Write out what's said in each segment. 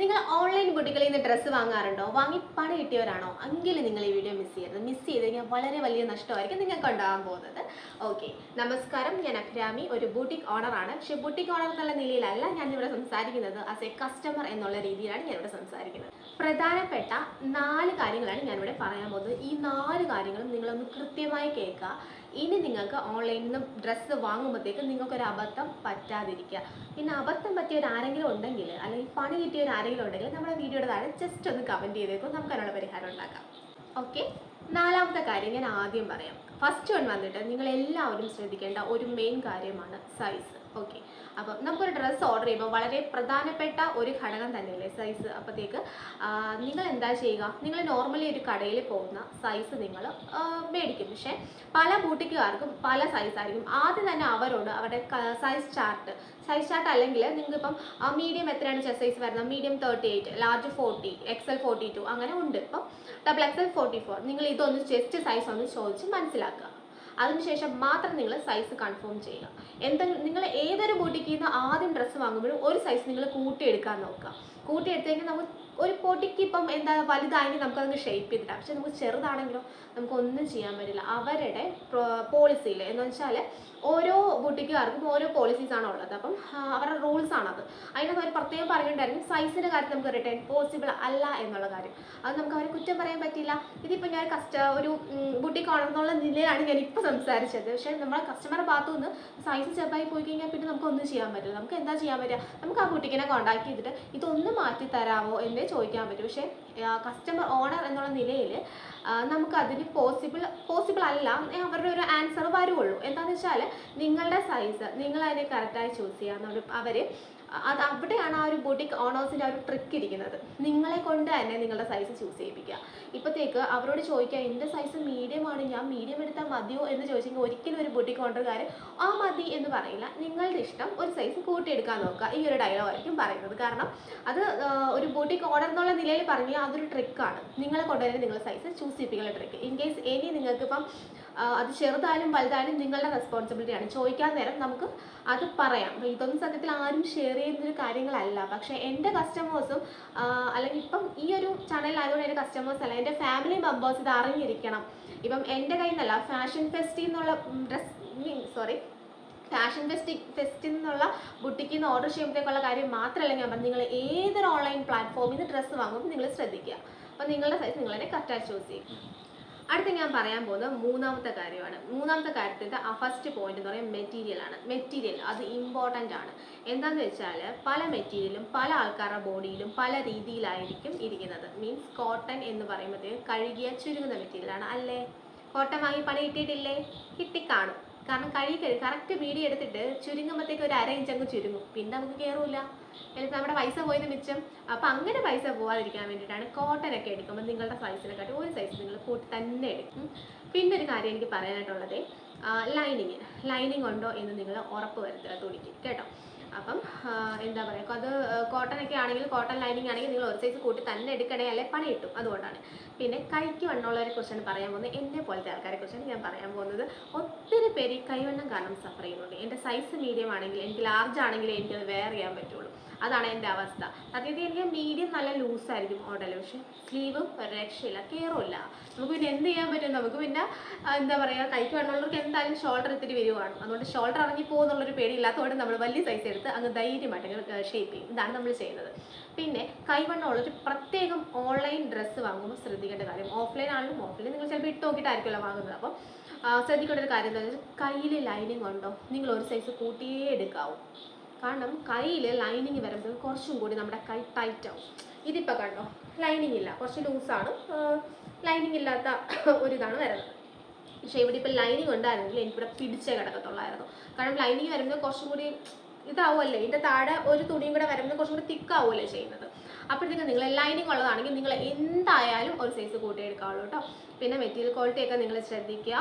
നിങ്ങൾ ഓൺലൈൻ ബുട്ടികളിൽ നിന്ന് ഡ്രസ്സ് വാങ്ങാറുണ്ടോ? വാങ്ങി പണി കിട്ടിയവരാണോ? എങ്കിലും നിങ്ങൾ ഈ വീഡിയോ മിസ് ചെയ്യരുത്. മിസ് ചെയ്ത് കഴിഞ്ഞാൽ വളരെ വലിയ നഷ്ടമായിരിക്കും നിങ്ങൾക്ക് ഉണ്ടാകാൻ പോകുന്നത്. ഓക്കെ നമസ്കാരം. ഞാൻ അഭിരാമി. ഒരു ബൂട്ടിക് ഓണറാണ് പക്ഷെ ബൂട്ടിക് ഓണർ എന്നുള്ള നിലയിലല്ല ഞാൻ ഇവിടെ സംസാരിക്കുന്നത്. ആസ് എ കസ്റ്റമർ എന്നുള്ള രീതിയിലാണ് ഞാൻ ഇവിടെ സംസാരിക്കുന്നത്. പ്രധാനപ്പെട്ട നാല് കാര്യങ്ങളാണ് ഞാനിവിടെ പറയാൻ പോകുന്നത്. ഈ നാല് കാര്യങ്ങളും നിങ്ങളൊന്ന് കൃത്യമായി കേൾക്കുക. ഇനി നിങ്ങൾക്ക് ഓൺലൈനിൽ നിന്ന് ഡ്രസ്സ് വാങ്ങുമ്പോഴത്തേക്ക് നിങ്ങൾക്കൊരു അബദ്ധം പറ്റാതിരിക്കുക. പിന്നെ അബദ്ധം പറ്റിയവർ ആരെങ്കിലും ഉണ്ടെങ്കിൽ അല്ലെങ്കിൽ പണി കിട്ടിയവർ ആരെങ്കിലും ഉണ്ടെങ്കിൽ നമ്മുടെ വീഡിയോയുടെ താഴെ ജസ്റ്റ് ഒന്ന് കമന്റ് ചെയ്തേക്കും. നമുക്ക് അതിനുള്ള പരിഹാരം ഉണ്ടാക്കാം. ഓക്കെ നാലാമത്തെ കാര്യം ഞാൻ ആദ്യം പറയാം. ഫസ്റ്റ് വൺ വന്നിട്ട് നിങ്ങൾ എല്ലാവരും ശ്രദ്ധിക്കേണ്ട ഒരു മെയിൻ കാര്യമാണ് സൈസ് ഓക്കെ അപ്പം നമുക്കൊരു ഡ്രസ്സ് ഓർഡർ ചെയ്യുമ്പോൾ വളരെ പ്രധാനപ്പെട്ട ഒരു ഘടകം തന്നെയല്ലേ സൈസ് അപ്പോഴത്തേക്ക് നിങ്ങൾ എന്താ ചെയ്യുക? നിങ്ങൾ നോർമലി ഒരു കടയിൽ പോകുന്ന സൈസ് നിങ്ങൾ മേടിക്കും. പക്ഷേ പല ബൂട്ടിക്കുകാർക്കും പല സൈസ് ആയിരിക്കും. ആദ്യം തന്നെ അവരോട് അവരുടെ സൈസ് ചാർട്ട് സൈസ് ചാർട്ട് അല്ലെങ്കിൽ നിങ്ങൾക്കിപ്പം മീഡിയം എത്രയാണ് ചെസ് സൈസ് വരുന്നത്? Medium thirty eight large forty XL forty two അങ്ങനെ ഉണ്ട്. ഇപ്പം ഡബിൾ എക്സൽ ഫോർട്ടി ഫോർ നിങ്ങൾ ഇതൊന്ന് ചെസ്റ്റ് സൈസ് ഒന്ന് ചോദിച്ച് മനസ്സിലാക്കുക. അതിനുശേഷം മാത്രം നിങ്ങൾ സൈസ് കൺഫേം ചെയ്യുക. എന്തെങ്കിലും നിങ്ങൾ ഏതൊരു ബോട്ടിക്കിൽ നിന്ന് ആദ്യം ഡ്രസ്സ് വാങ്ങുമ്പോഴും ഒരു സൈസ് നിങ്ങൾ കൂട്ടിയെടുക്കാൻ നോക്കുക. കൂട്ടിയെടുത്തെങ്കിൽ നമുക്ക് ഒരു പൊടിക്ക് ഇപ്പം എന്താ വലുതായെങ്കിൽ നമുക്കതൊന്ന് ഷേപ്പ് ചെയ്തിടാം പക്ഷെ നമുക്ക് ചെറുതാണെങ്കിലോ നമുക്കൊന്നും ചെയ്യാൻ പറ്റില്ല. അവരുടെ പോളിസിയിൽ എന്ന് വെച്ചാൽ ഓരോ ബുട്ടിക്കുകാർക്കും ഓരോ പോളിസീസ് ആണ് ഉള്ളത്. അപ്പം അവരുടെ റൂൾസ് ആണത്. അതിനകത്ത് അവർ പ്രത്യേകം പറയേണ്ടായിരുന്നു സൈസിന്റെ കാര്യത്തിൽ നമുക്ക് റിട്ടേൺ പോസിബിൾ അല്ല എന്നുള്ള കാര്യം. അത് നമുക്ക് അവരെ കുറ്റം പറയാൻ പറ്റില്ല. ഇതിപ്പോൾ ഞാൻ കസ്റ്റ ഒരു ബുട്ടിക്ക് ആണെന്നുള്ള നിലയിലാണ് ഞാൻ ഇപ്പോൾ സംസാരിച്ചത്. പക്ഷേ നമ്മളെ കസ്റ്റമറുടെ ഭാഗത്തു നിന്ന് സൈസ് ചെറുതായി പോയി കഴിഞ്ഞാൽ പിന്നെ നമുക്കൊന്നും ചെയ്യാൻ പറ്റില്ല. നമുക്ക് എന്താ ചെയ്യാൻ പറ്റുക? നമുക്ക് ആ ബുട്ടിക്കിനെ കോൺടാക്ട് ചെയ്തിട്ട് ഇതൊന്ന് മാറ്റി തരാമോ എന്നേ ചോദിക്കാൻ പറ്റും. പക്ഷേ കസ്റ്റമർ ഓണർ എന്നുള്ള നിലയിൽ നമുക്ക് അതിന് പോസിബിൾ പോസിബിൾ അല്ല. അവരുടെ ഒരു ആൻസർ വരുള്ളൂ. എന്താണെന്ന് വെച്ചാൽ നിങ്ങളുടെ സൈസ് നിങ്ങൾ അതിനെ കറക്റ്റായി ചൂസ് ചെയ്യാന്നുണ്ട് അവർ അത് അവിടെയാണ് ആ ഒരു ബുട്ടിക് ഓണേഴ്സിന്റെ ആ ഒരു ട്രിക്ക് ഇരിക്കുന്നത്. നിങ്ങളെ കൊണ്ട് തന്നെ നിങ്ങളുടെ സൈസ് ചൂസ് ചെയ്യിപ്പിക്കുക. ഇപ്പോഴത്തേക്ക് അവരോട് ചോദിക്കുക എന്റെ സൈസ് മീഡിയമാണ് ഞാൻ മീഡിയം എടുത്താൽ മതിയോ? എന്ന് ചോദിച്ചെങ്കിൽ ഒരിക്കലും ഒരു ബുട്ടിക് ഓണർകാർ ആ മതി എന്ന് പറയില്ല. നിങ്ങളുടെ ഇഷ്ടം ഒരു സൈസ് കൂട്ടിയെടുക്കാൻ നോക്കുക. ഈ ഒരു ഡയലോഗ് ആയിരിക്കും പറയുന്നത്. കാരണം അത് ഒരു ബുട്ടിക് ഓർഡർ എന്നുള്ള നിലയിൽ പറഞ്ഞാൽ അതൊരു ട്രിക്കാണ് നിങ്ങളെ കൊണ്ടുവരുന്ന നിങ്ങളുടെ സൈസ് ചൂസ് ചെയ്യിപ്പിക്കുന്ന ട്രിക്ക് ഇൻ കേസ് ഇനി നിങ്ങൾക്ക് ഇപ്പം ആ, അത് ചെറുതായാലും വലുതായാലും നിങ്ങളുടെ റെസ്പോൺസിബിലിറ്റിയാണ് ചോദിക്കാൻ നേരം നമുക്ക് അത് പറയാം. അപ്പോൾ ഇതൊന്നും സത്യത്തിൽ ആരും ഷെയർ ചെയ്യുന്നൊരു കാര്യങ്ങളല്ല. പക്ഷേ എന്റെ കസ്റ്റമേഴ്സും അല്ലെങ്കിൽ ഇപ്പം ഈ ഒരു ചാനലിലായതുകൊണ്ട് എന്റെ കസ്റ്റമേഴ്സ് അല്ല എന്റെ ഫാമിലി മെമ്പേഴ്സ് ഇത് അറിഞ്ഞിരിക്കണം. ഇപ്പം എന്റെ കയ്യിൽ നിന്നല്ല ഫാഷൻ ഫെസ്റ്റിൽ നിന്നുള്ള ഡ്രസ് സോറി ഫാഷൻ ഫെസ്റ്റി ഫെസ്റ്റിൽ നിന്നുള്ള ബുട്ടിക്കിൽ നിന്ന് ഓർഡർ ചെയ്യുമ്പോഴത്തേക്കുള്ള കാര്യം മാത്രമല്ല ഞാൻ പറഞ്ഞു നിങ്ങൾ ഏതൊരു ഓൺലൈൻ പ്ലാറ്റ്ഫോമിൽ നിന്ന് ഡ്രസ്സ് വാങ്ങുമ്പോൾ നിങ്ങൾ ശ്രദ്ധിക്കുക. അപ്പോൾ നിങ്ങളുടെ സൈസ് നിങ്ങൾ തന്നെ കറക്റ്റായി ചൂസ് ചെയ്യും അടുത്ത ഞാൻ പറയാൻ പോകുന്നത് മൂന്നാമത്തെ കാര്യമാണ്. മൂന്നാമത്തെ കാര്യത്തിന്റെ ആ ഫസ്റ്റ് പോയിന്റ് എന്ന് പറയുന്നത് മെറ്റീരിയൽ ആണ്. മെറ്റീരിയൽ അത് ഇമ്പോർട്ടന്റ് ആണ്. എന്താണെന്ന് വെച്ചാൽ പല മെറ്റീരിയലും പല ആൾക്കാരുടെ ബോഡിയിലും പല രീതിയിലായിരിക്കും ഇരിക്കുന്നത്. മീൻസ് കോട്ടൺ എന്ന് പറയുമ്പോഴത്തേക്ക് കഴുകിയ ചുരുങ്ങുന്ന മെറ്റീരിയലാണ് അല്ലേ? കോട്ടൺ വാങ്ങി പണി കിട്ടിയിട്ടില്ലേ? കിട്ടിക്കാണും. കാരണം കഴുകി കറക്റ്റ് മീഡിയ എടുത്തിട്ട് ചുരുങ്ങുമ്പോഴത്തേക്ക് ഒരു അര ഇഞ്ച് അങ്ങ് ചുരുങ്ങും. പിന്നെ നമുക്ക് കയറൂല എന്നിട്ട് നമ്മുടെ പൈസ പോയത് മിച്ചം. അപ്പോൾ അങ്ങനെ പൈസ പോകാതിരിക്കാൻ വേണ്ടിയിട്ടാണ് കോട്ടൺ ഒക്കെ എടുക്കുമ്പോൾ നിങ്ങളുടെ സൈസിനെക്കാട്ടി ഒരു സൈസ് നിങ്ങൾ കൂട്ടി തന്നെ എടുക്കും. പിന്നെ ഒരു കാര്യം എനിക്ക് പറയാനായിട്ടുള്ളത് ലൈനിങ് ലൈനിങ് ഉണ്ടോ എന്ന് നിങ്ങൾ ഉറപ്പ് വരുത്തുക തുണിക്ക്. കേട്ടോ? അപ്പം എന്താ പറയുക അത് കോട്ടൺ ഒക്കെ ആണെങ്കിൽ കോട്ടൺ ലൈനിങ് ആണെങ്കിൽ നിങ്ങൾ ഒരു സൈസ് കൂട്ടി തന്നെ എടുക്കണേ അല്ലെ പണി കിട്ടും. അതുകൊണ്ടാണ്. പിന്നെ കൈക്ക് വണ്ണമുള്ളവരെ കുറിച്ചാണ് പറയാൻ പോകുന്നത്. എന്നെ പോലത്തെ ആൾക്കാരെ കുറിച്ചാണ് ഞാൻ പറയാൻ പോകുന്നത്. ഒത്തിരി പേര് കൈവണ്ണം കാരണം സഫർ ചെയ്യുന്നുണ്ട്. എന്റെ സൈസ് മീഡിയം ആണെങ്കിൽ എനിക്ക് ലാർജ് ആണെങ്കിൽ എനിക്കത് വെയർ ചെയ്യാൻ പറ്റുള്ളൂ. അതാണ് എന്റെ അവസ്ഥ. സത്യത്തിൽ എനിക്ക് മീഡിയം നല്ല ലൂസായിരിക്കും ഓടൽ പക്ഷേ സ്ലീവ് ഒരു രക്ഷയില്ല കയറില്ല നമുക്ക് പിന്നെ എന്ത് ചെയ്യാൻ പറ്റും? നമുക്ക് പിന്നെ എന്താ പറയുക കൈക്ക് വേണമുള്ളവർക്ക് എന്തായാലും ഷോൾഡർ ഇത്തിരി വരുവാണ്. അതുകൊണ്ട് ഷോൾഡർ ഇറങ്ങി പോകുന്നുള്ളൊരു പേടിയില്ലാത്തതുകൊണ്ട് നമ്മൾ വലിയ സൈസ് എടുത്ത് അങ്ങ് ധൈര്യമായിട്ട് ഷേപ്പ് ചെയ്യും. ഇതാണ് നമ്മൾ ചെയ്യുന്നത്. പിന്നെ കൈവണ്ണമുള്ളൊരു പ്രത്യേകം ഓൺലൈൻ ഡ്രസ്സ് വാങ്ങുമ്പോൾ ശ്രദ്ധിക്കേണ്ട കാര്യം ഓഫ്ലൈൻ ആണെങ്കിലും ഓഫ്ലൈൻ നിങ്ങൾ ചിലപ്പോൾ ഇട്ട് നോക്കിയിട്ടായിരിക്കുമല്ലോ വാങ്ങുന്നത്. അപ്പം ശ്രദ്ധിക്കേണ്ട ഒരു കാര്യം എന്താ വെച്ചാൽ കയ്യിൽ ലൈനിങ് ഉണ്ടോ? നിങ്ങൾ ഒരു സൈസ് കൂട്ടിയേ എടുക്കാവൂ. കാരണം കയ്യിൽ ലൈനിങ് വരുമ്പോൾ കുറച്ചും കൂടി നമ്മുടെ കൈ ടൈറ്റ് ആവും. ഇതിപ്പോൾ കണ്ടോ? ലൈനിങ് ഇല്ല. കുറച്ച് ലൂസാണ് ലൈനിങ് ഇല്ലാത്ത ഒരു ഒരിതാണ് വരുന്നത്. പക്ഷേ ഇവിടെ ഇപ്പോൾ ലൈനിങ് ഉണ്ടായിരുന്നെങ്കിൽ എനിക്കിവിടെ പിടിച്ചേ കിടക്കത്തുള്ളായിരുന്നു. കാരണം ലൈനിങ് വരുമ്പോൾ കുറച്ചും കൂടി ഇതാവുമല്ലേ? ഇതിന്റെ താഴെ ഒരു തുണിയും കൂടെ വരുമ്പോൾ കുറച്ചും കൂടി തിക്കാവുമല്ലേ ചെയ്യുന്നത്? അപ്പോഴത്തേക്ക് നിങ്ങൾ ലൈനിങ് ഉള്ളതാണെങ്കിൽ നിങ്ങൾ എന്തായാലും ഒരു സൈസ് കൂട്ടി എടുക്കാവുള്ളൂ കേട്ടോ. പിന്നെ മെറ്റീരിയൽ ക്വാളിറ്റി ഒക്കെ നിങ്ങൾ ശ്രദ്ധിക്കുക.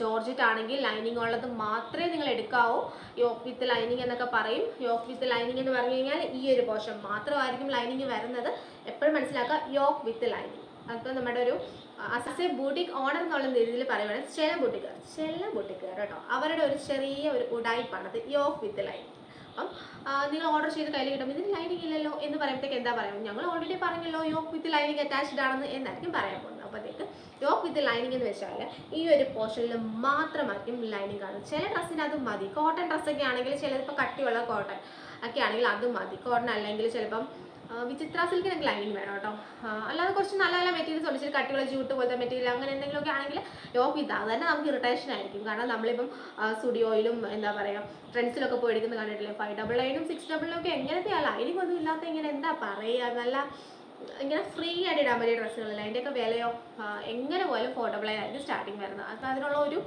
ജോർജറ്റ് ആണെങ്കിൽ ലൈനിങ് ഉള്ളത് മാത്രമേ നിങ്ങൾ എടുക്കാവൂ. യോക്ക് വിത്ത് ലൈനിങ് എന്നൊക്കെ പറയും. യോക്ക് വിത്ത് ലൈനിങ് എന്ന് പറഞ്ഞു കഴിഞ്ഞാൽ ഈ ഒരു പോർഷൻ മാത്രമായിരിക്കും ലൈനിങ് വരുന്നത്. എപ്പോഴും മനസ്സിലാക്കുക യോക്ക് വിത്ത് ലൈനിങ് അപ്പോൾ നമ്മുടെ ഒരു അസസ് ബൂട്ടിക് ഓണർ എന്നുള്ള രീതിയിൽ പറയുകയാണെങ്കിൽ ചില ബൂട്ടിക്കാർ ചില ബൂട്ടിക്കാർ കേട്ടോ. അവരുടെ ഒരു ചെറിയ ഒരു ഉടായ്പാണത് യോക്ക് വിത്ത് ലൈനിങ് അപ്പം നിങ്ങൾ ഓർഡർ ചെയ്ത് കയ്യിൽ കിട്ടും ഇതിന് ലൈനിങ് ഇല്ലല്ലോ എന്ന് പറയുമ്പോഴത്തേക്ക് എന്താ പറയുക? ഞങ്ങൾ ഓൾറെഡി പറഞ്ഞല്ലോ യോക്ക് വിത്ത് ലൈനിങ് അറ്റാച്ച്ഡ് ആണെന്ന് എന്നായിരിക്കും പറയാൻ പോകുന്നത്. അപ്പോഴത്തേക്ക് യോക്ക് വിത്ത് ലൈനിങ് എന്ന് വെച്ചാൽ ഈ ഒരു പോർഷനിൽ മാത്രമായിരിക്കും ലൈനിങ് കാണുന്നത്. ചില ഡ്രസ്സിന് അത് മതി. കോട്ടൺ ഡ്രസ്സൊക്കെ ആണെങ്കിൽ ചിലപ്പോൾ കട്ടിയുള്ള കോട്ടൺ ഒക്കെ ആണെങ്കിൽ അത് മതി. കോട്ടൺ അല്ലെങ്കിൽ ചിലപ്പം വിചിത്ര സിൽക്കിനൊക്കെ ലൈനിങ് വേണം കേട്ടോ. അല്ലാതെ കുറച്ച് നല്ല നല്ല മെറ്റീരിയൽസ് ഒളിച്ചിട്ട് കട്ടിയുള്ള ജൂട്ട് പോലത്തെ മെറ്റീരിയൽ അങ്ങനെ എന്തെങ്കിലുമൊക്കെ ആണെങ്കിൽ ലോക്ക് ഇത് അത് തന്നെ നമുക്ക് ഇറിറ്റേഷൻ ആയിരിക്കും. കാരണം നമ്മളിപ്പം സ്റ്റുഡിയോയിലും എന്താ പറയുക ട്രെൻഡ്സിലൊക്കെ പോയി എടുക്കുന്നത് കണ്ടിട്ടില്ലേ? ഫൈവ് ഡബിൾ നയനും സിക്സ് ഡബിൾ ഒക്കെ എങ്ങനത്തെയാ ലൈനിങ് ഒന്നും ഇല്ലാത്ത ഇങ്ങനെ എന്താ പറയുക നല്ല ഇങ്ങനെ ഫ്രീ ആയിട്ട് ഇടാൻ പറ്റിയ ഡ്രസ്സുകളല്ല അതിന്റെയൊക്കെ വിലയോ എങ്ങനെ പോലും ഫോർ ആയിരുന്നു സ്റ്റാർട്ടിങ് വരുന്നത്. അപ്പം അതിനുള്ള ഒരു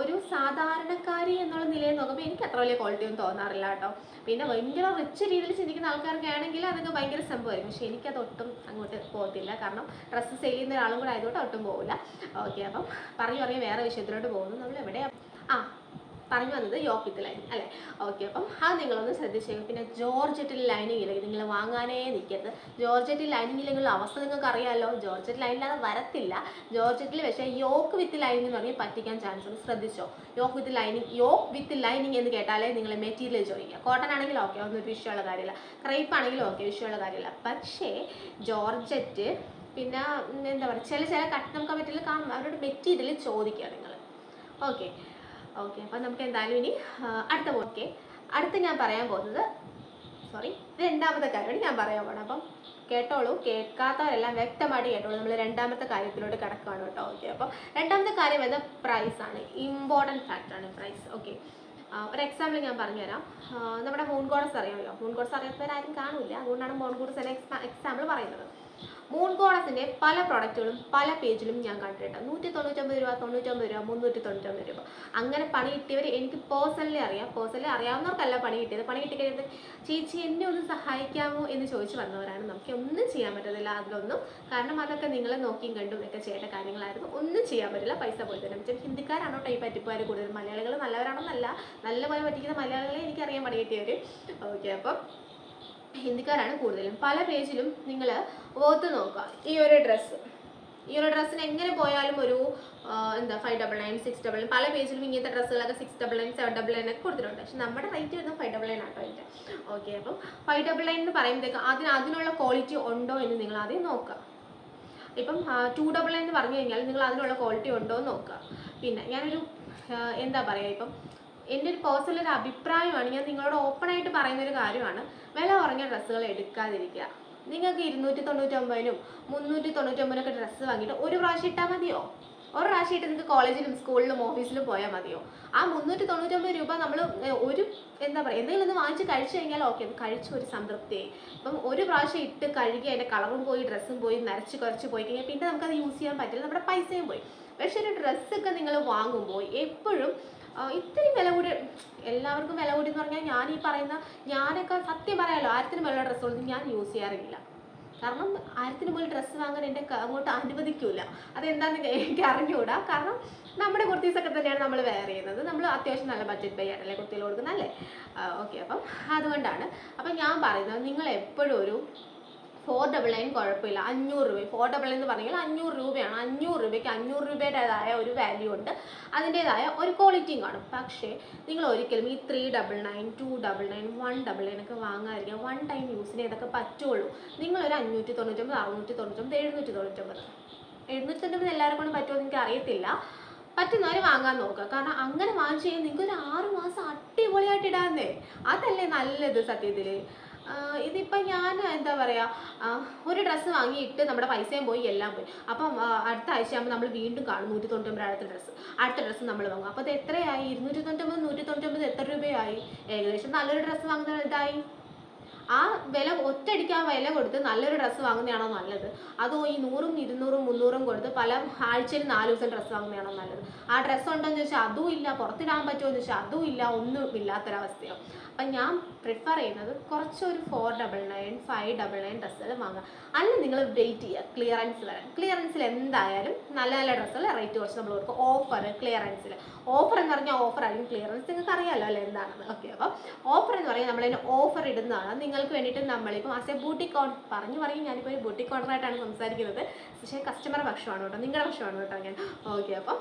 ഒരു സാധാരണക്കാരി എന്നുള്ള നിലയിൽ നോക്കുമ്പോൾ എനിക്ക് അത്ര വലിയ ക്വാളിറ്റി ഒന്നും തോന്നാറില്ല കേട്ടോ. പിന്നെ ഭയങ്കര റിച്ച് രീതിയിൽ ചിന്തിക്കുന്ന ആൾക്കാർക്കാണെങ്കിൽ അതൊക്കെ ഭയങ്കര സംഭവമായിരിക്കും. പക്ഷേ എനിക്കത് ഒട്ടും അങ്ങോട്ട് പോകത്തില്ല. കാരണം ഡ്രസ്സ് സെയിൽ ചെയ്യുന്ന ഒരാളും കൂടെ ആയതുകൊണ്ട് ഒട്ടും പോകില്ല. ഓക്കെ അപ്പം പറഞ്ഞു പറഞ്ഞ് വേറെ വിഷയത്തിലോട്ട് പോകുന്നു. നമ്മൾ എവിടെയാ? ആ പറഞ്ഞു വന്നത് യോക്കിത്ത് ലൈനിങ് അല്ലേ? ഓക്കെ അപ്പം അത് നിങ്ങളൊന്ന് ശ്രദ്ധിച്ചേക്കും പിന്നെ ജോർജറ്റിൽ ലൈനിങ് ഇല്ലെങ്കിൽ നിങ്ങൾ വാങ്ങാനേ നിൽക്കരുത് ജോർജറ്റിൽ ലൈനിങ് ഇല്ലെങ്കിലും അവസ്ഥ നിങ്ങൾക്ക് അറിയാമല്ലോ ജോർജറ്റ് ലൈനില്ലാതെ വരത്തില്ല. ജോർജറ്റിൽ പക്ഷേ യോക്ക് വിത്ത് ലൈനിങ് എന്ന് പറഞ്ഞാൽ പറ്റിക്കാൻ ചാൻസ് ഉണ്ട്. ശ്രദ്ധിച്ചോ? Yoke with lining yoke with lining എന്ന് കേട്ടാലേ നിങ്ങൾ മെറ്റീരിയൽ ചോദിക്കുക കോട്ടൺ ആണെങ്കിൽ ഓക്കെ ഒന്നും വിഷയമുള്ള കാര്യമില്ല. ക്രൈപ്പ് ആണെങ്കിലും ഓക്കെ വിഷയമുള്ള കാര്യമില്ല. പക്ഷേ ജോർജറ്റ് പിന്നെ എന്താ പറയുക ചില ചില കട്ട് നമുക്ക് മെറ്റീരിയൽ കാണും. അവരോട് മെറ്റീരിയൽ ചോദിക്കുക നിങ്ങൾ. ഓക്കെ ഓക്കെ അപ്പം നമുക്ക് എന്തായാലും ഇനി അടുത്ത ഓക്കെ അടുത്ത് ഞാൻ പറയാൻ പോകുന്നത് സോറി രണ്ടാമത്തെ കാര്യമാണ് ഞാൻ പറയാൻ പോകണം അപ്പം കേട്ടോളൂ കേൾക്കാത്തവരെല്ലാം വ്യക്തമായിട്ട് കേട്ടോളൂ. നമ്മൾ രണ്ടാമത്തെ കാര്യത്തിലോട്ട് കിടക്കുകയാണ് കേട്ടോ. ഓക്കെ അപ്പം രണ്ടാമത്തെ കാര്യം വരുന്നത് ആണ്. ഇമ്പോർട്ടന്റ് ഫാക്ടറാണ് പ്രൈസ് ഓക്കെ ഒരു എക്സാമ്പിൾ ഞാൻ പറഞ്ഞുതരാം. നമ്മുടെ മൂൺ ഗോഡസ് അറിയാമല്ലോ. മൂൺ ഗോഡസ് അറിയാത്തവരാരും കാണില്ല. അതുകൊണ്ടാണ് മൂൺ ഗോഡസ് എന്ന എക്സാമ്പിൾ പറയുന്നത്. മൂൺ ഗോഡസിന്റെ പല പ്രൊഡക്റ്റുകളും പല പേജിലും ഞാൻ കണ്ടിട്ടുണ്ട്. നൂറ്റി തൊണ്ണൂറ്റൊമ്പത് രൂപ തൊണ്ണൂറ്റൊമ്പത് രൂപ മുന്നൂറ്റി തൊണ്ണൂറ്റൊമ്പത് രൂപ. അങ്ങനെ പണി കിട്ടിയവർ എനിക്ക് പേഴ്സണലി അറിയാം. പേഴ്സണലി അറിയാവുന്നവർക്കല്ല പണി കിട്ടിയത്. പണി കിട്ടി കഴിയുമ്പോൾ ചേച്ചി എന്നെ ഒന്ന് സഹായിക്കാമോ എന്ന് ചോദിച്ചു വന്നവരാണ്. നമുക്ക് ഒന്നും ചെയ്യാൻ പറ്റത്തില്ല. അതിലൊന്നും കാരണം അതൊക്കെ നിങ്ങളെ നോക്കിയും കണ്ടും ഒക്കെ ചെയ്യേണ്ട കാര്യങ്ങളായിരുന്നു. ഒന്നും ചെയ്യാൻ പറ്റില്ല. പൈസ പോയി തന്നെ. പക്ഷേ ഹിന്ദിക്കാരാണോ ടൈപ്പ് പറ്റിപ്പോയാൽ കൂടുതൽ മലയാളികൾ നല്ലവരാണെന്നല്ല. നല്ലപോലെ പറ്റിക്കുന്ന മലയാളികളെ എനിക്കറിയാൻ പണി കിട്ടിയവർ ഓക്കെ അപ്പം ഹിന്ദിക്കാരാണ് കൂടുതലും. പല പേജിലും നിങ്ങൾ ഓർത്ത് നോക്കുക. ഈ ഒരു ഡ്രസ്സ്. ഈ ഒരു ഡ്രസ്സിന് എങ്ങനെ പോയാലും ഒരു എന്താ five double nine six double nine പല പേജിലും ഇങ്ങനത്തെ ഡ്രസ്സുകളൊക്കെ six double nine seven double nine ഒക്കെ കൊടുത്തിട്ടുണ്ട്. പക്ഷെ നമ്മുടെ റേറ്റ് വരുന്നത് ഫൈവ് ഡബിൾ നയൻ ആട്ടോ അതിന്റെ. ഓക്കെ അപ്പം ഫൈവ് ഡബിൾ നയൻ എന്ന് പറയുമ്പോഴത്തേക്ക് അതിന് അതിനുള്ള ക്വാളിറ്റി ഉണ്ടോ എന്ന് നിങ്ങൾ ആദ്യം നോക്കുക. ഇപ്പം ടു ഡബിൾ നയൻ എന്ന് പറഞ്ഞു കഴിഞ്ഞാൽ നിങ്ങൾ അതിനുള്ള ക്വാളിറ്റി ഉണ്ടോ എന്ന് നോക്കുക. പിന്നെ ഞാനൊരു എന്താ പറയുക ഇപ്പം എന്റെ ഒരു പേഴ്സണൽ ഒരു അഭിപ്രായമാണ്. ഞാൻ നിങ്ങളോട് ഓപ്പൺ ആയിട്ട് പറയുന്ന ഒരു കാര്യമാണ്. വില കുറഞ്ഞ ഡ്രസ്സുകൾ എടുക്കാതിരിക്കുക. നിങ്ങൾക്ക് ഇരുന്നൂറ്റി തൊണ്ണൂറ്റൊമ്പതിനും മുന്നൂറ്റി തൊണ്ണൂറ്റൊമ്പതിനൊക്കെ ഡ്രസ്സ് വാങ്ങിയിട്ട് ഒരു പ്രാവശ്യം ഇട്ടാൽ മതിയോ? ഒരു പ്രാവശ്യം ഇട്ട് നിങ്ങൾക്ക് കോളേജിലും സ്കൂളിലും ഓഫീസിലും പോയാൽ മതിയോ? ആ മുന്നൂറ്റി തൊണ്ണൂറ്റൊമ്പത് രൂപ നമ്മൾ ഒരു എന്താ പറയുക എന്തെങ്കിലും ഒന്ന് വാങ്ങിച്ച് കഴിച്ചു കഴിഞ്ഞാൽ ഓക്കെ കഴിച്ച ഒരു സംതൃപ്തി ഇപ്പം ഒരു പ്രാവശ്യം ഇട്ട് കഴുകി അതിന്റെ കളറും പോയി ഡ്രസ്സും പോയി നരച്ച് കുറച്ച് പോയി കഴിഞ്ഞാൽ പിന്നെ നമുക്കത് യൂസ് ചെയ്യാൻ പറ്റില്ല. നമ്മുടെ പൈസയും പോയി. പക്ഷേ ഒരു ഡ്രസ്സൊക്കെ നിങ്ങൾ വാങ്ങുമ്പോൾ എപ്പോഴും ഇത്തിരി വില കൂടി എല്ലാവർക്കും വില കൂടി എന്ന് പറഞ്ഞാൽ ഞാൻ ഈ പറയുന്ന ഞാനൊക്കെ സത്യം പറയാലോ ആയിരത്തിന് മേലുള്ള ഡ്രസ്സുകളൊന്നും ഞാൻ യൂസ് ചെയ്യാറില്ല. കാരണം ആയിരത്തിന് മുകളിൽ ഡ്രസ്സ് വാങ്ങാൻ എന്റെ അങ്ങോട്ട് അനുവദിക്കൂല. അതെന്താണെന്ന് എനിക്ക് അറിഞ്ഞുകൂടാ കാരണം നമ്മുടെ കുർത്തീസൊക്കെ തന്നെയാണ് നമ്മൾ വെയർ ചെയ്യുന്നത്. നമ്മൾ അത്യാവശ്യം നല്ല ബഡ്ജറ്റ് പേ ആയിട്ടല്ലേ കുർത്തിയിൽ കൊടുക്കുന്നല്ലേ ഓക്കെ അപ്പം അതുകൊണ്ടാണ്. അപ്പം ഞാൻ പറയുന്നത് നിങ്ങൾ എപ്പോഴും ഒരു ഫോർ ഡബിൾ നയൻ കുഴപ്പമില്ല. അഞ്ഞൂറ് രൂപ. ഫോർ ഡബിൾ എന്ന് പറഞ്ഞാൽ അഞ്ഞൂറ് രൂപയാണ്. അഞ്ഞൂറ് രൂപയ്ക്ക് അഞ്ഞൂറ് രൂപയുടേതായ ഒരു വാല്യൂ ഉണ്ട്. അതിന്റേതായ ഒരു ക്വാളിറ്റിയും കാണും. പക്ഷേ നിങ്ങൾ ഒരിക്കലും ഈ three double nine two double nine one double nine ഒക്കെ വാങ്ങാതിരിക്കുക വൺ ടൈം യൂസിന് ഇതൊക്കെ പറ്റുള്ളൂ. നിങ്ങളൊരു അഞ്ഞൂറ്റി തൊണ്ണൂറ്റൊമ്പത് അറുന്നൂറ്റി തൊണ്ണൂറ്റൊമ്പത് എഴുന്നൂറ്റി തൊണ്ണൂറ്റൊമ്പത് എഴുന്നൂറ്റി തൊണ്ണൂറ്റൊമ്പത് എല്ലാവരും കൊണ്ട് പറ്റുമോ എനിക്ക് അറിയത്തില്ല. പറ്റുന്നവർ വാങ്ങാൻ നോക്കുക. കാരണം അങ്ങനെ വാങ്ങിച്ച് കഴിഞ്ഞാൽ നിങ്ങൾക്ക് ഒരു ആറ് മാസം അടിപൊളിയായിട്ട് ഇടാന്നേ അതല്ലേ നല്ലത് സത്യത്തിൽ ഇതിപ്പോൾ ഞാൻ എന്താ പറയുക ഒരു ഡ്രസ്സ് വാങ്ങിയിട്ട് നമ്മുടെ പൈസയും പോയി എല്ലാം പോയി. അപ്പം അടുത്ത ആഴ്ച ആകുമ്പോൾ നമ്മൾ വീണ്ടും കാണും നൂറ്റി തൊണ്ണൂറ്റൊമ്പത് അടുത്ത ഡ്രസ്സ് അടുത്ത ഡ്രസ്സ് നമ്മൾ വാങ്ങും. അപ്പോൾ അത് എത്രയായി? ഇരുന്നൂറ്റി തൊണ്ണൂറ്റൊമ്പത് നൂറ്റി തൊണ്ണൂറ്റൊമ്പത് എത്ര രൂപയായി? ഏകദേശം നല്ലൊരു ഡ്രസ്സ് വാങ്ങുന്ന ഇതായി ആ വില ഒറ്റയടിക്ക് ആ വില കൊടുത്ത് നല്ലൊരു ഡ്രസ്സ് വാങ്ങുന്നതാണോ നല്ലത്? അതോ ഈ നൂറും ഇരുന്നൂറും മുന്നൂറും കൊടുത്ത് പല ആഴ്ചയിൽ നാല് ദിവസം ഡ്രസ്സ് വാങ്ങുന്നതാണോ നല്ലത്? ആ ഡ്രസ്സ് ഉണ്ടോ എന്ന് ചോദിച്ചാൽ അതും ഇല്ല. പുറത്തിടാൻ പറ്റുമോ എന്ന് ചോദിച്ചാൽ അതും ഇല്ല. ഒന്നും ഇല്ലാത്തൊരവസ്ഥയോ. അപ്പം ഞാൻ പ്രിഫർ ചെയ്യുന്നത് കുറച്ചൊരു four double nine five double nine ഡ്രസ്സുകൾ വാങ്ങുക. അല്ല നിങ്ങൾ വെയിറ്റ് ചെയ്യുക. ക്ലിയറൻസ് വരാൻ ക്ലിയറൻസിൽ എന്തായാലും നല്ല നല്ല ഡ്രസ്സുകൾ റേറ്റ് കുറച്ച് നമ്മൾ കൊടുക്കും. ഓഫർ ക്ലിയറൻസിൽ ഓഫർ എന്ന് പറഞ്ഞാൽ ഓഫർ ആയിരിക്കും. ക്ലിയറൻസ് നിങ്ങൾക്ക് അറിയാമല്ലോ അല്ലേ എന്താണെന്ന്. ഓക്കെ അപ്പം ഓഫർ എന്ന് പറഞ്ഞാൽ നമ്മളതിന് ഓഫർ ഇടുന്നതാണ്. നിങ്ങൾക്ക് വേണ്ടിയിട്ട് നമ്മളിപ്പം ആസ് എ ബൂട്ടി കോൺ പറഞ്ഞു പറയും ഞാനിപ്പോൾ ഒരു ബൂട്ടി കോണറായിട്ടാണ് സംസാരിക്കുന്നത്. പക്ഷേ കസ്റ്റമർ പക്ഷമാണ് കേട്ടോ. നിങ്ങളുടെ പക്ഷമാണ് കേട്ടോ ഞാൻ. ഓക്കെ അപ്പം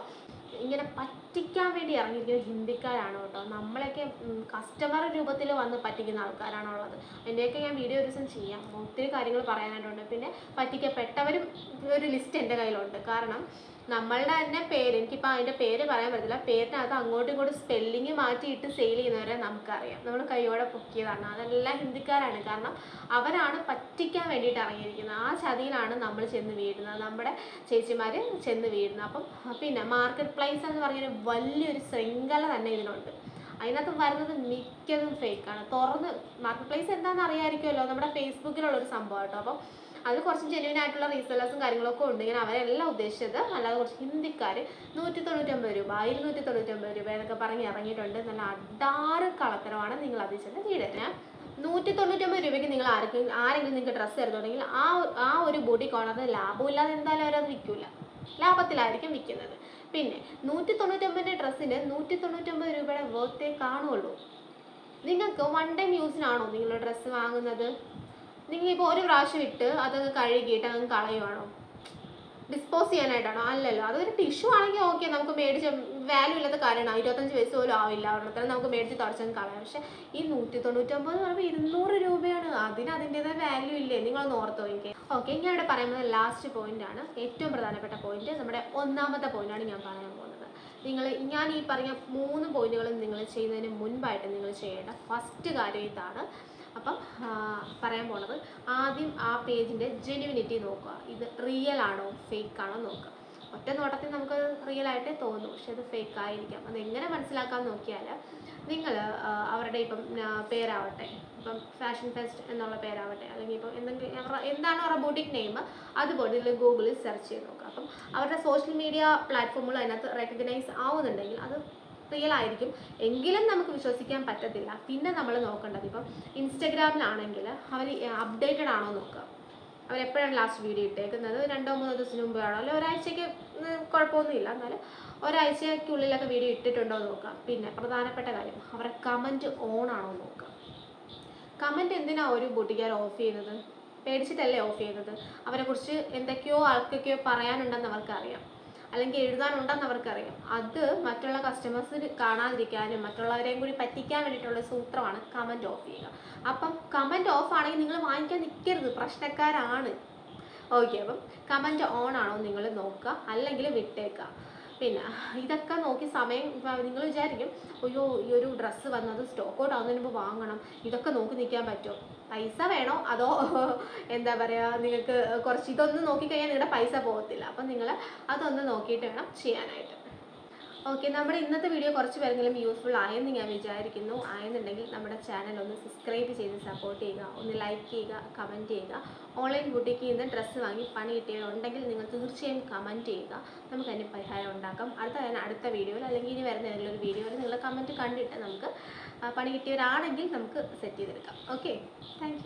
ഇങ്ങനെ പറ്റിക്കാൻ വേണ്ടി ഇറങ്ങിയിരിക്കുന്ന ഹിന്ദിക്കാരാണ് കേട്ടോ. നമ്മളെയൊക്കെ കസ്റ്റമർ രൂപത്തിൽ വന്ന് പറ്റിക്കുന്ന ആൾക്കാരാണുള്ളത്. അതിന്റെയൊക്കെ ഞാൻ വീഡിയോ ഒരു ദിവസം ചെയ്യാം. ഒത്തിരി കാര്യങ്ങൾ പറയാനായിട്ടുണ്ട്. പിന്നെ പറ്റിക്കപ്പെട്ടവരും ഒരു ലിസ്റ്റ് എന്റെ കയ്യിലുണ്ട്. കാരണം നമ്മളുടെ തന്നെ പേര് എനിക്കിപ്പോൾ അതിന്റെ പേര് പറയാൻ പറ്റില്ല പേരിനകത്ത് അങ്ങോട്ടും ഇങ്ങോട്ടും സ്പെല്ലിങ് മാറ്റിയിട്ട് സെയിൽ ചെയ്യുന്നവരെ നമുക്കറിയാം. നമ്മൾ കൈയോടെ പൊക്കിയതാണ്. അതെല്ലാം ഹിന്ദിക്കാരാണ്. കാരണം അവരാണ് പറ്റിക്കാൻ വേണ്ടിയിട്ട് ഇറങ്ങിയിരിക്കുന്നത്. ആ ചതിയിലാണ് നമ്മൾ ചെന്ന് വീഴുന്നത്. നമ്മുടെ ചേച്ചിമാർ ചെന്ന് വീഴുന്നത്. അപ്പം പിന്നെ മാർക്കറ്റ് പ്ലേസ് എന്ന് പറഞ്ഞൊരു വലിയൊരു ശൃംഖല തന്നെ ഇതിനുണ്ട് അതിനകത്ത് വരുന്നത് മിക്കതും ഫേക്കാണ് തുറന്ന് മാർക്കറ്റ് പ്ലേസ് എന്താണെന്ന് അറിയാമായിരിക്കുമല്ലോ. നമ്മുടെ ഫേസ്ബുക്കിലുള്ള ഒരു സംഭവം കേട്ടോ. അപ്പം അത് കുറച്ച് ജെന്യൂൻ ആയിട്ടുള്ള റീസെല്ലേഴ്സും കാര്യങ്ങളൊക്കെ ഉണ്ട്. ഇങ്ങനെ അവരെല്ലാം ഉദ്ദേശിച്ചത് അല്ലാതെ കുറച്ച് ഹിന്ദിക്കാർ നൂറ്റി തൊണ്ണൂറ്റൊമ്പത് രൂപ ഇരുന്നൂറ്റി തൊണ്ണൂറ്റൊമ്പത് രൂപ എന്നൊക്കെ പറഞ്ഞ് ഇറങ്ങിയിട്ടുണ്ട്. നല്ല അടാറ് കളത്തരമാണ് നിങ്ങൾ അതിൽ ചെന്ന് വീടുന്നത് നൂറ്റി തൊണ്ണൂറ്റൊമ്പത് രൂപയ്ക്ക് നിങ്ങൾ ആർക്കും ആരെങ്കിലും നിങ്ങൾക്ക് ഡ്രസ്സ് തരുന്നുണ്ടെങ്കിൽ ആ ആ ഒരു ബോഡി കോർണറിന് ലാഭമില്ലാതെ എന്തായാലും അവരത് വിൽക്കില്ല ലാഭത്തിലായിരിക്കും വിൽക്കുന്നത്. പിന്നെ നൂറ്റി തൊണ്ണൂറ്റൊമ്പതിന്റെ ഡ്രസ്സിന് നൂറ്റി തൊണ്ണൂറ്റൊമ്പത് രൂപയുടെ വർത്തേ കാണുള്ളൂ. നിങ്ങൾക്ക് വൺ ടൈം യൂസിനാണോ നിങ്ങൾ ഡ്രസ്സ് വാങ്ങുന്നത്? നിങ്ങൾ ഇപ്പോൾ ഒരു പ്രാവശ്യം ഇട്ട് അതങ്ങ് കഴുകിയിട്ട് അങ്ങ് കളയുവാണോ? ഡിസ്പോസ് ചെയ്യാനായിട്ടാണോ? അല്ലല്ലോ. അതൊരു ടിഷ്യൂ ആണെങ്കിൽ ഓക്കെ നമുക്ക് മേടിച്ച് വാല്യൂ ഇല്ലാത്ത കാര്യമാണ്. ഇരുപത്തഞ്ച് വയസ്സ് പോലും ആവില്ല. ഒരെണ്ണത്തിന് നമുക്ക് മേടിച്ച് തുടച്ചങ്ങ് കളയാം. പക്ഷേ ഈ നൂറ്റി തൊണ്ണൂറ്റൊമ്പത് എന്ന് പറയുമ്പോൾ ഇരുന്നൂറ് രൂപയാണ്. അതിന് അതിന്റെതായ വാല്യൂ ഇല്ലേ? നിങ്ങളൊന്ന് ഓർത്ത് നോക്കിക്കേ. ഓക്കെ ഞാൻ ഇവിടെ പറയുന്നത് ലാസ്റ്റ് പോയിന്റ് ആണ്. ഏറ്റവും പ്രധാനപ്പെട്ട പോയിന്റ് നമ്മുടെ ഒന്നാമത്തെ പോയിന്റാണ് ഞാൻ പറയാൻ പോകുന്നത്. നിങ്ങൾ ഞാൻ ഈ പറഞ്ഞ മൂന്ന് പോയിന്റുകളും നിങ്ങൾ ചെയ്യുന്നതിന് മുൻപായിട്ട് നിങ്ങൾ ചെയ്യേണ്ട ഫസ്റ്റ് കാര്യം ഇതാണ്. അപ്പം പറയാൻ പോണത് ആദ്യം ആ പേജിന്റെ ജെനുവിനിറ്റി നോക്കുക. ഇത് റിയൽ ആണോ ഫേക്ക് ആണോ നോക്കുക. ഒറ്റ നോട്ടത്തിൽ നമുക്ക് റിയൽ ആയിട്ടേ തോന്നും. പക്ഷെ അത് ഫേക്ക് ആയിരിക്കാം. അത് എങ്ങനെ മനസ്സിലാക്കാൻ നോക്കിയാൽ നിങ്ങൾ അവരുടെ ഇപ്പം പേരാവട്ടെ. ഇപ്പം ഫാഷൻ ഫെസ്റ്റ് എന്നുള്ള പേരാവട്ടെ. അല്ലെങ്കിൽ ഇപ്പം എന്തെങ്കിലും എന്താണ് അവരുടെ ബോട്ടിക് നെയിം അതുപോലെ നിങ്ങൾ ഗൂഗിളിൽ സെർച്ച് ചെയ്ത് നോക്കുക. അപ്പം അവരുടെ സോഷ്യൽ മീഡിയ പ്ലാറ്റ്ഫോമുകൾ അതിനകത്ത് റെക്കഗ്നൈസ് ആവുന്നുണ്ടെങ്കിൽ അത് റിയൽ ആയിരിക്കും. എങ്കിലും നമുക്ക് വിശ്വസിക്കാൻ പറ്റത്തില്ല. പിന്നെ നമ്മൾ നോക്കേണ്ടത് ഇപ്പം ഇൻസ്റ്റഗ്രാമിലാണെങ്കിൽ അവർ അപ്ഡേറ്റഡ് ആണോ നോക്കുക. അവരെപ്പോഴാണ് ലാസ്റ്റ് വീഡിയോ ഇട്ടേക്കുന്നത്? രണ്ടോ മൂന്നോ ദിവസത്തിന് മുമ്പാണോ അല്ലെങ്കിൽ ഒരാഴ്ചയ്ക്ക് കുഴപ്പമൊന്നുമില്ല. എന്നാലും ഒരാഴ്ചയ്ക്കുള്ളിലൊക്കെ വീഡിയോ ഇട്ടിട്ടുണ്ടോ എന്ന് പിന്നെ പ്രധാനപ്പെട്ട കാര്യം അവരെ കമന്റ് ഓൺ ആണോ നോക്കുക. കമന്റ് എന്തിനാണ് ഒരു ബുട്ടിക്കാർ ഓഫ് ചെയ്യുന്നത്? പേടിച്ചിട്ടല്ലേ ഓഫ് ചെയ്യുന്നത്? അവരെക്കുറിച്ച് എന്തൊക്കെയോ ആൾക്കൊക്കെയോ പറയാനുണ്ടെന്ന് അവർക്കറിയാം. അല്ലെങ്കിൽ എഴുതാനുണ്ടെന്ന് അവർക്കറിയാം. അത് മറ്റുള്ള കസ്റ്റമേഴ്സിന് കാണാതിരിക്കാനും മറ്റുള്ളവരെയും കൂടി പറ്റിക്കാൻ വേണ്ടിയിട്ടുള്ള സൂത്രമാണ് കമന്റ് ഓഫ് ചെയ്യുക. അപ്പം കമന്റ് ഓഫ് ആണെങ്കിൽ നിങ്ങൾ വാങ്ങിക്കാൻ നിൽക്കരുത് പ്രശ്നക്കാരാണ്. ഓക്കെ അപ്പം കമന്റ് ഓൺ ആണോ നിങ്ങൾ നോക്കുക. അല്ലെങ്കിൽ വിട്ടേക്കുക. പിന്നെ ഇതൊക്കെ നോക്കി സമയം നിങ്ങൾ വിചാരിക്കും അയ്യോ ഈ ഒരു ഡ്രസ്സ് വന്നത് സ്റ്റോക്ക് ഔട്ട് ആവുന്നതിന് മുമ്പ് വാങ്ങണം. ഇതൊക്കെ നോക്കി നിൽക്കാൻ പറ്റുമോ? പൈസ വേണോ? അതോ എന്താ പറയുക നിങ്ങൾക്ക് കുറച്ച് ഇതൊന്ന് നോക്കിക്കഴിഞ്ഞാൽ നിങ്ങളുടെ പൈസ പോകത്തില്ല. അപ്പം നിങ്ങൾ അതൊന്ന് നോക്കിയിട്ട് വേണം ചെയ്യാനായിട്ട്. ഓക്കെ നമ്മുടെ ഇന്നത്തെ വീഡിയോ കുറച്ച് പേരെങ്കിലും യൂസ്ഫുൾ ആയെന്ന് ഞാൻ വിചാരിക്കുന്നു. ആയെന്നുണ്ടെങ്കിൽ നമ്മുടെ ചാനൽ ഒന്ന് സബ്സ്ക്രൈബ് ചെയ്ത് സപ്പോർട്ട് ചെയ്യുക. ഒന്ന് ലൈക്ക് ചെയ്യുക കമന്റ് ചെയ്യുക. ഓൺലൈൻ ബുട്ടിക്കിൽ നിന്ന് ഡ്രസ്സ് വാങ്ങി പണി കിട്ടിയവരുണ്ടെങ്കിൽ നിങ്ങൾ തീർച്ചയായും കമന്റ് ചെയ്യുക. നമുക്ക് അതിന് പരിഹാരം ഉണ്ടാക്കാം. അടുത്ത ഞാൻ അടുത്ത വീഡിയോയിൽ അല്ലെങ്കിൽ ഇനി വരുന്ന ഏതെങ്കിലും ഒരു വീഡിയോയിൽ നിങ്ങൾ കമന്റ് കണ്ടിട്ട് നമുക്ക് പണി കിട്ടിയവരാണെങ്കിൽ നമുക്ക് സെറ്റ് ചെയ്തെടുക്കാം. Okay thank